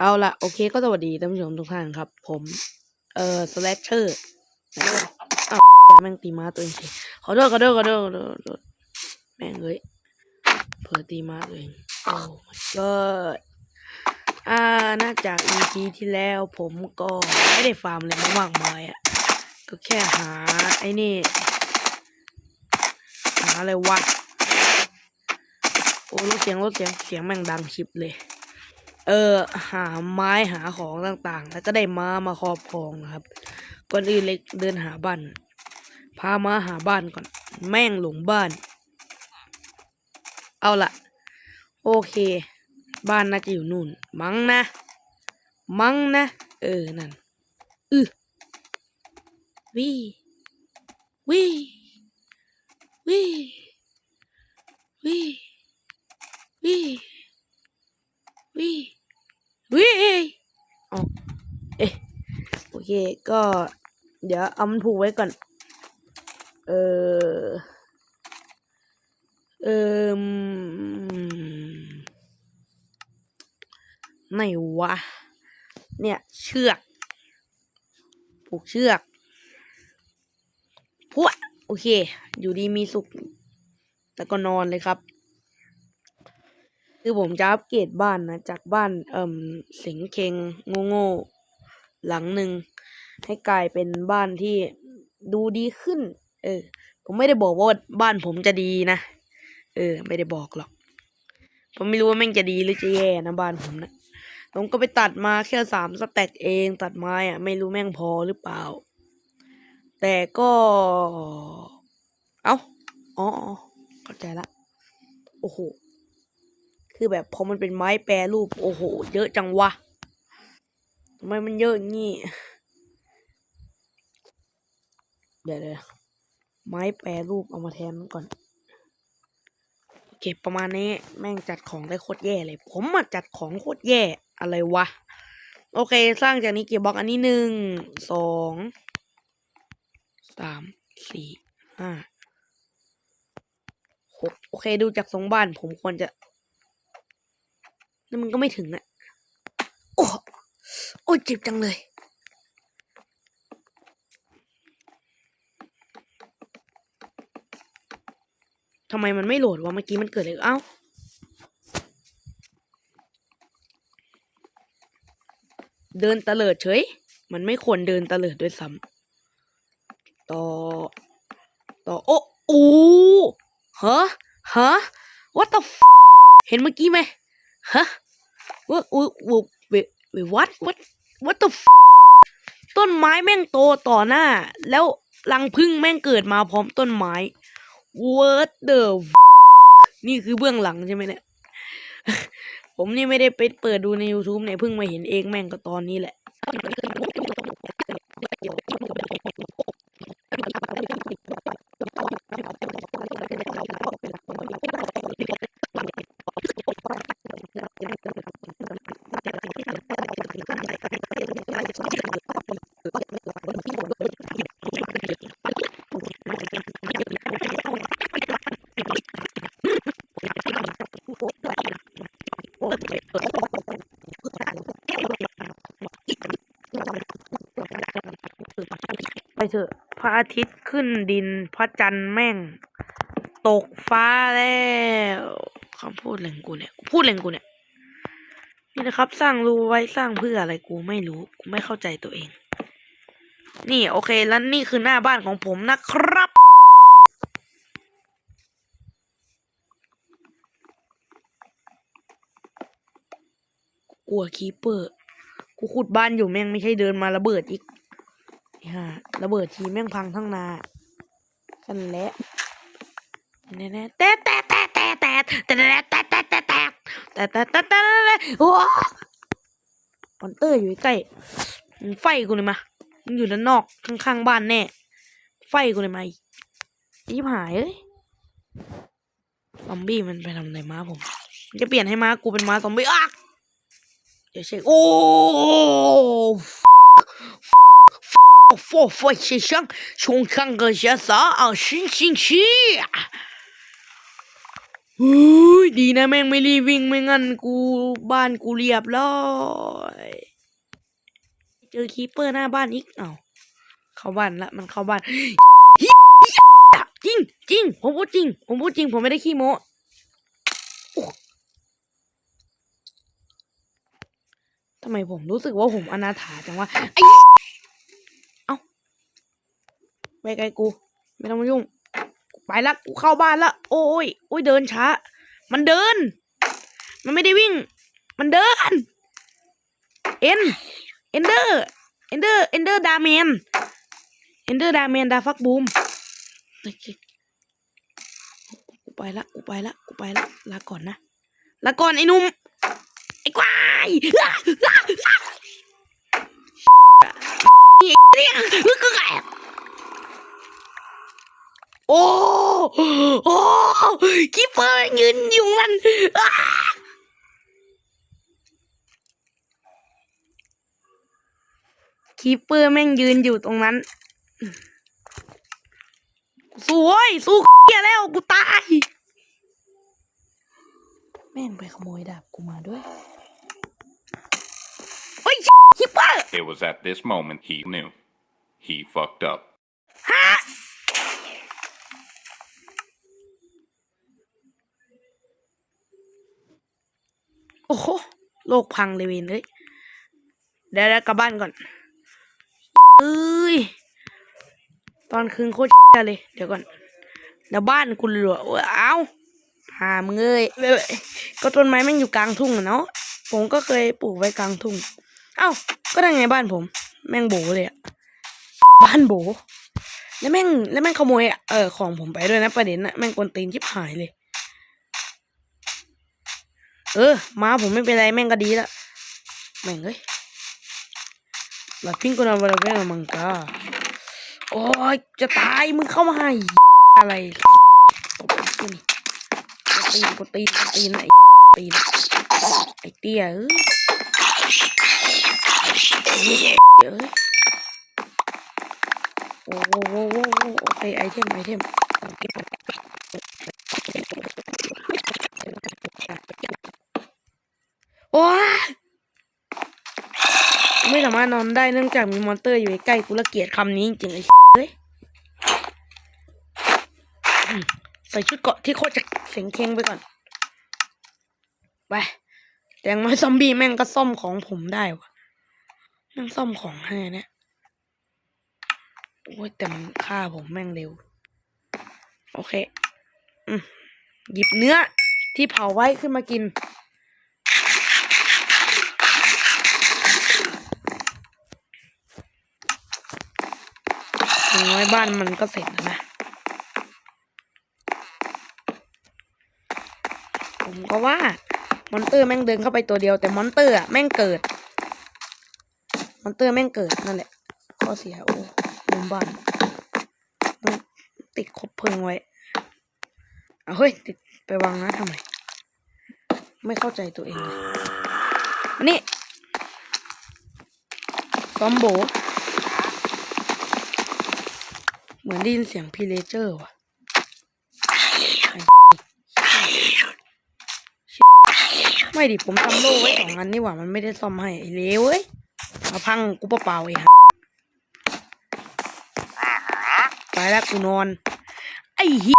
เอาละโอเคก็สวัสดีท่านผู้ชมทุกท่านครับ ผม เอ่อสแลชเชอร์อ้าวแม่งตีม้าตัวเองขอโทษขอโทษขอโทษขอโทษแม่งเอ้ยเผลอตีม้าตัวเองโอ้ my god อ่าน่าจาก EP ที่แล้วผมก็ไม่ได้ฟาร์มอะไรมามากมายอะก็แค่หาไอ้นี่ หาอะไรวะโอ้ลดเสียงลดเสียงเสียงแม่งดังชิบเลย เออหาไม้หาของต่างๆ แล้วก็ได้ม้ามาครอบครองนะครับก่อนอื่นเล็กเดินหาบ้านพามาหาบ้านก่อน แม่งหลงบ้าน เอาละโอเค บ้านน่าจะอยู่นู่น มั้งนะ มั้งนะ เออ นั่นอือวิวิวิวิวิวิ วิอ๋อเอ๊ะโอเค ก็ เดี๋ยวเอามันผูกไว้ก่อน เออเออไหนวะ เนี่ย เชือก ผูกเชือกพวดโอเค อยู่ดีมีสุขแล้วก็นอนเลยครับ คือผมจะอัปเกรดบ้านนะ จากบ้านเอ่มสิงเคงโง่โง่ๆหลังหนึ่งให้กลายเป็นบ้านที่ดูดีขึ้น เออ ผมไม่ได้บอกว่าบ้านผมจะดีนะ เออ ไม่ได้บอกหรอก ผมไม่รู้ว่าแม่งจะดีหรือจะแย่นะบ้านผมนะผมก็ไปตัดมาแค่สามสแต็กเอง ตัดไม้อะไม่รู้แม่งพอหรือเปล่า แต่ก็ เอา้า อ๋อเข้าใจละ โอ้โห คือแบบพอมันเป็นไม้แปรรูป โอ้โห เยอะจังวะทำไมมันเยอะอย่างงี้เดี๋ยวเดี๋ยไม้แปรรูปเอามาแทนมันก่อนโอเคประมาณนี้แม่งจัดของได้โคตรแย่เลย ผมมาจัดของโคตรแย่อะไรวะ โอเค สร้างจากนี้เกี่บล็อกอันนี้หนึ่งสองสามสี่ห้าหกโอเคดูจากทรงบ้านผมควรจะ นี่มันก็ไม่ถึงอะโอ้โอ้เจ็บจังเลย ทำไมมันไม่โหลดวะเมื่อกี้มันเกิดอะไรเอ้าเดินตะเลิดเฉย มันไม่ควรเดินตะเลิดด้วยซ้ำต่อ ต่อ โอ้โอ้ฮะ ฮะ what the f เห็นเมื่อกี้ไหม ฮะว่าอุ้ยอุ้ยเวเว what what what the f ต้นไม้แม่งโตต่อหน้า แล้วรังพึ่งแม่งเกิดมาพร้อมต้นไม้ what the f นี่คือเบื้องหลังใช่ไหมเนี่ย ผมนี่ไม่ได้ไปเปิดดูใน YouTube เนี่ยเพิ่งมาเห็นเองแม่งก็ตอนนี้แหละ เถอะ พระอาทิตย์ขึ้นดิน พระจันทร์แม่ง ตกฟ้าแล้วคำพูดอะไรงกูเนี่ย พูดอะไรงกูเนี่ย นี่นะครับ สร้างรูไว้สร้างเพื่ออะไรกูไม่รู้ กูไม่เข้าใจตัวเอง นี่โอเค แล้วนี่คือหน้าบ้านของผมนะครับกลัวคีเปอร์ กูขุดบ้านอยู่แม่งไม่ใช่เดินมาระเบิดอีก ระเบิดทีแม่งพังทั้งนากันและแน่ๆแต่แต่แต่แต่แต่แต่แต่แต่แต่แต่แต่แต่แต่แต่แต่โอ้มอนเตอร์อยู่ใกล้มึงไฟกูเลยมามึงอยู่ด้านนอกข้างๆบ้านแน่ ไฟกูเลยมาอีกยิบหายเอ้ยซอมบี้มันไปทำอะไรม้าผมมันจะเปลี่ยนให้ม้ากูเป็นม้าซอมบี้อะเดี๋ยวเช็คโอ้ 佛佛先生，穷看个先生啊，星星期。 หูยดีนะแม่งไม่รีบวิ่งไม่งั้นกูบ้านกูเรียบร้อยเจอคีเปอร์หน้าบ้านอีกเอ้าเข้าบ้านละมันเข้าบ้าน เหี้ยจริงจริงผมพูดจริง ผมพูดจริง ผมไม่ได้ขี้โม้โอ้ทำไมผมรู้สึกว่าผมอนาถาจังวะไอ้เอ้า ไปไกลกู ไม่ต้องมายุ่ง ไปละกูเข้าบ้านละ โอ้ยโอ้ยเดินช้า มันเดิน มันไม่ได้วิ่ง มันเดิน เอ็น เอนเดอร์ เอนเดอร์ เอนเดอร์ดาเมน เอนเดอร์ดาเมนดาฟักบูมกูไปละ กูไปละ กูไปละ ลาก่อนนะ ลาก่อนไอ้นุ่ม ไอ้ควายอะอ่ไอ้เนี่ยมึงก็แอบ โอ้โอ้คิปเปอร์ยืนอยู่มันคีปเปอร์แม่งยืนอยู่ตรงนั้น สวยสู้เฮียแล้วกูตาย แม่งไปขโมยดาบกูมาด้วยเฮ้ยคิปเปอร์ It was at this moment he knew. He fucked up. ฮะ โอ้โหโลกพังเลยเวนเลยเดี๋ยวกลับบ้านก่อนเอ้ยตอนคืนโคตรเลย เดี๋ยวก่อนเดี๋ยวบ้านกูเหลือเอ้าหามึงเอ้ยเอ้ยก็ต้นไม้แม่งอยู่กลางทุ่งอะเนาะผมก็เคยปลูกไว้กลางทุ่ง เอ้า ก็ได้ไงบ้านผม แม่งโบเลยอะบ้านโบ แล้วแม่งแล้วแม่งขโมยเออของผมไปด้วยนะประเด็นนะแม่งกวนตีนชิบหายเลย เออมาผมไม่เป็นไรแม่งก็ดีละแม่งเอ้ยลาพิงกุนาบาราเวลมังกาโอ้ยจะตายมึงเข้ามาให้อะไรตบกูนี่กวนตีกตีนกวนตีนไอ้ตีนไอ้เตี้ยเอ้ยเอ้ยโอ้โหโอ้โหโอ้โหโอเคไอเทมไอเทมโอ้ยไม่สารถนอนได้เนื่องจากมีมอนเตอร์อยู่ใกล้กูละเกียดคำนี้จริงๆไอ้เฮ้ยใส่ชุดเกาะที่โคตรจะเสียงเค้งไปก่อน ไป แต่งน้อยซอมบี้แม่งก็ซ่อมของผมได้วะแม่งซ่อมของให้เนี่ยโอ้ยแต่มันฆ่าผมแม่งเร็ว โอเค อืมหยิบเนื้อที่เผาไว้ขึ้นมากิน อย่างน้อยบ้านมันก็เสร็จแล้วนะ ผมก็ว่ามอนเตอร์แม่งเดินเข้าไปตัวเดียวแต่มอนเตอร์อะแม่งเกิด มอนเตอร์แม่งเกิดนั่นแหละข้อเสียโอ้มุมบ้านติดคบเพลิงไว้เอาเฮ้ยติดไปวางนะทำไมไม่เข้าใจตัวเองเลยนี่ซอมโบ เหมือนได้ยินเสียงพีเลเจอร์ว่ะไม่ดิผมทำโล่ไว้สองอันนี่หว่ามันไม่ได้ซ่อมให้ไอ้เลวเว้ยมาพังกูเปล่าๆเองไปแล้วกูนอน ไอ้ฮิ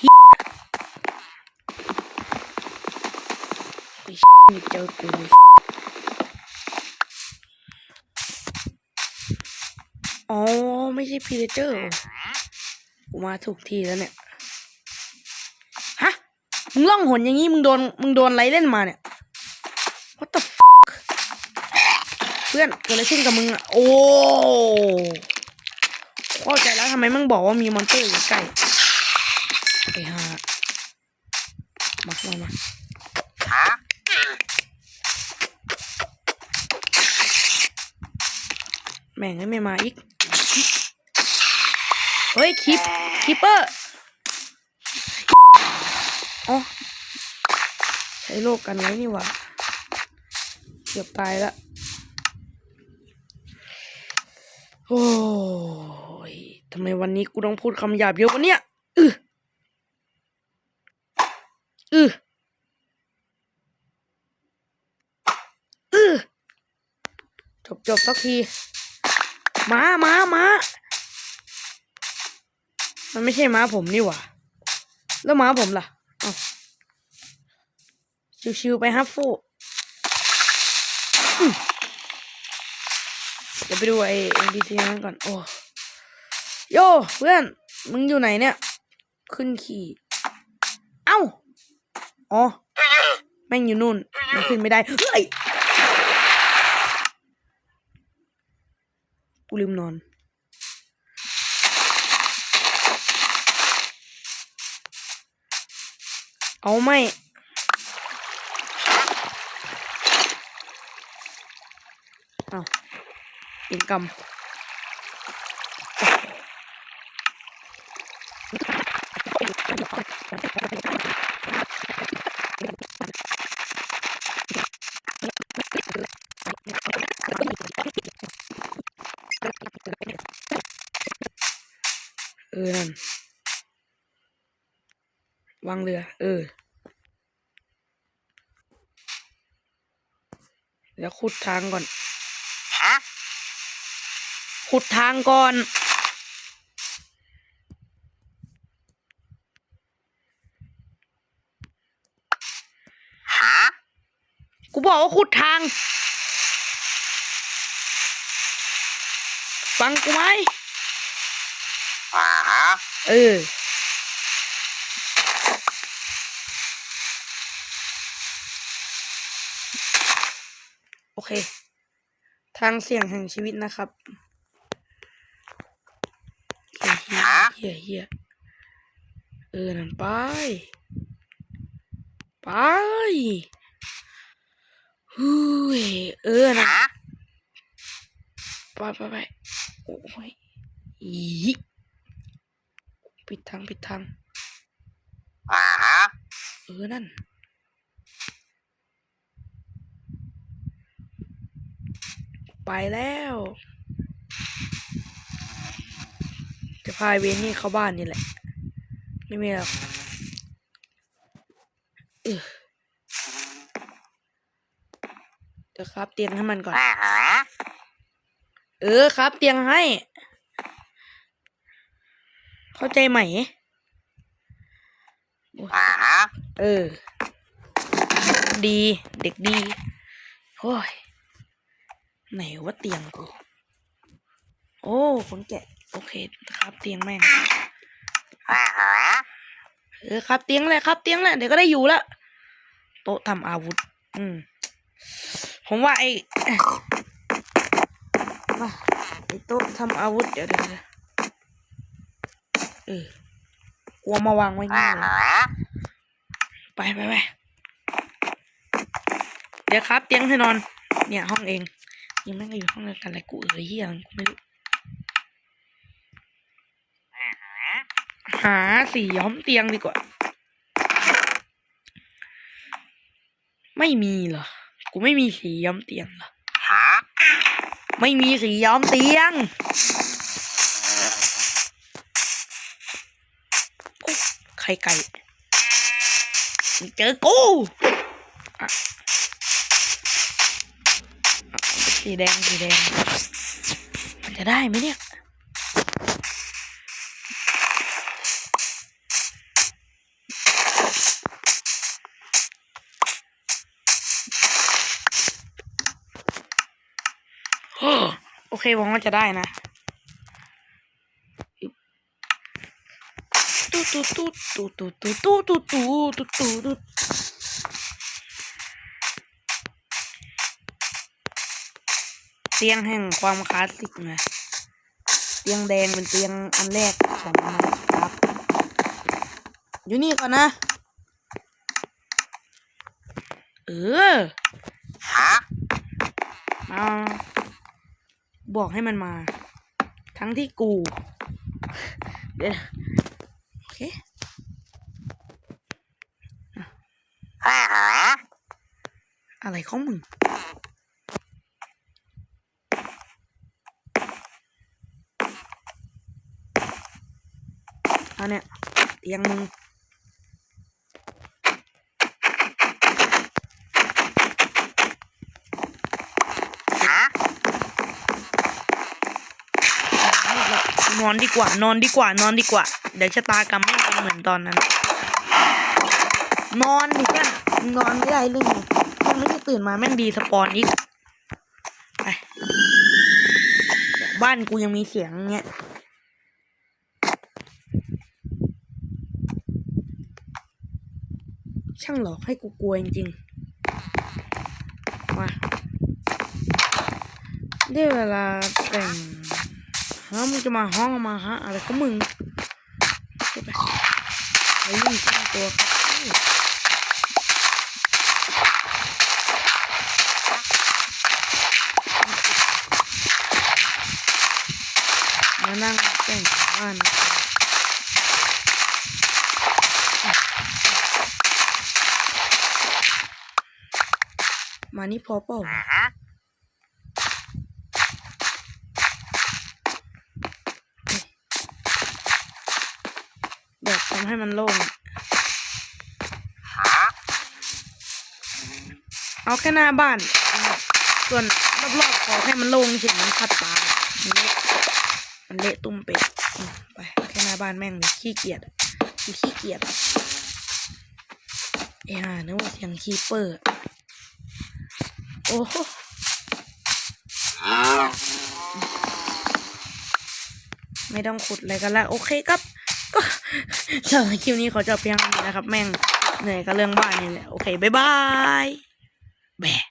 ฮิไอ้นี่เจอกูอ๋อ ไม่ใช่พีเรเจอร์กูมาถูกทีแล้วเนี่ยฮะมึงล่องหนอย่างงี้มึงโดนมึงโดนไรเล่นมาเนี่ย what the fuck เพื่อนเกิดอะไรขึ้นกับมึงอะโอ้เข้าใจแล้วทำไมมึงบอกว่ามีมอนเตอร์อยู่ใกล้ไอ้ห่ามามามาแม่งไม่มาอีก เฮ้ยคิปคิปเปอร์อ๋อใช้โลกกันไว้นี่หว่าเกือบตายละโอ้ยทำไมวันนี้กูต้องพูดคำหยาบเยอะวะเนี่ยอืออเออจบจบสักทีม้าม้าม้า มันไม่ใช่ม้าผมนี่หว่า แล้วม้าผมล่ะเอ้ชิวๆไปฮับฟูเดี๋ยวไปดูไอ้ NPC นั้นก่อน โอ้โยเพื่อน มึงอยู่ไหนเนี่ย ขึ้นขี่ เอ้า อ๋อ แม่งอยู่นู่นมันขึ้นไม่ได้ เฮ้ย กูลืมนอน เอาไม่ เอาเป็นกรรมเออนั่น วางเรือ เออเดี๋ยวขุดทางก่อนขุดทางก่อนกูบอกว่าขุดทาง ฟังกูไหมเออ อเค ทางเสี่ยงแห่งชีวิตนะครับเฮียเฮียเฮียเออนั่นไป ไปฮู้ยเออนั่นไปไปไปโอ้ยอีปิดทางปิดทางเออนั่น ไปแล้ว จะพาเวนนี่เข้าบ้านนี่แหละ ไม่มีหรอกเออเดี๋ยวครับเตียงให้มันก่อน เออครับเตียงให้ เข้าใจไหมอ้ยเออ ดี เด็กดีโอ้ย ไหนว่าเตียงกูโอ้คนแกะ โอเคครับเตียงแม่งเออครับเตียงแหละครับเตียงแหละเดี๋ยวก็ได้อยู่ละโต๊ะทำอาวุธ อืม ผมว่าไอ้มาไอ้โต๊ะทำอาวุธเดี๋ยวเดี๋ยวเออกลัวมาวางไว้นี่เลยไปไปไปเดี๋ยวครับเตียงให้นอน เนี่ยห้องเอง ยังไม่งก็อยู่ห้องเดียวกันเลยกูเอ๋ยเฮียกูไม่รู้หาสีย้อมเตียงดีกว่า ไม่มีเหรอ กูไม่มีสีย้อมเตียงเหรอไม่มีสีย้อมเตียงโอ๊ยไข่ไก่มึงเจอกู สีแดงสีแดง มันจะได้ไหมเนี่ย โอเคหวังว่าจะได้นะตุ๊ตุ๊ตุ๊ตุ๊ตุ๊ตุ๊ตุ๊ตุ๊ตุ๊ตุ๊ตุ๊ตุ๊ เตียงแห่งความคลาสสิกนะ เตียงแดงเป็นเตียงอันแรกของมันครับ อยู่นี่ก่อนนะ เออมาบอกให้มันมา ทั้งที่กู เดี๋ยวโอเคอะอะไรของมึง อันเนี้ยเตียงมึงนอนดีกว่านอนดีกว่านอนดีกว่า เดี๋ยวชะตากรรมไม่เป็เหมือนตอนนั้น นอนดิค่ะนอนไม่ได้เลยไงไม่ได้ตื่นมาแม่งดีสปอนอีกบ้านกูยังมีเสียงเงี้ย ช่างหลอกให้กูกลัวจริงๆมาได้เวลาแต่งฮะมึงจะมาห้องมาฮะอะไรของมึงไปยุ่งสร้างตัวครับมานั่งแต่งบ้านนะครับ มานี่พอเปล่าแบบทำให้มันโล่งเอาแค่หน้าบ้าน ส่วนรอบๆขอให้มันโล่งเฉยมันขัดตามันเละมันเละตุ้มเป็ดไปแค่หน้าบ้านแม่งเลยขี้เกียจอะกูขี้เกียจอะไอ้ห่านึกว่าเสียงคีเปอร์ โอ้โหไม่ต้องขุดอะไรกันแล้ว โอเคครับ ก็สำหรับคลิปนี้ขอจบเพียงเท่านี้นะครับ แม่งเหนื่อยกับเรื่องบ้านนี่แหละ โอเค บ๊ายบายแบ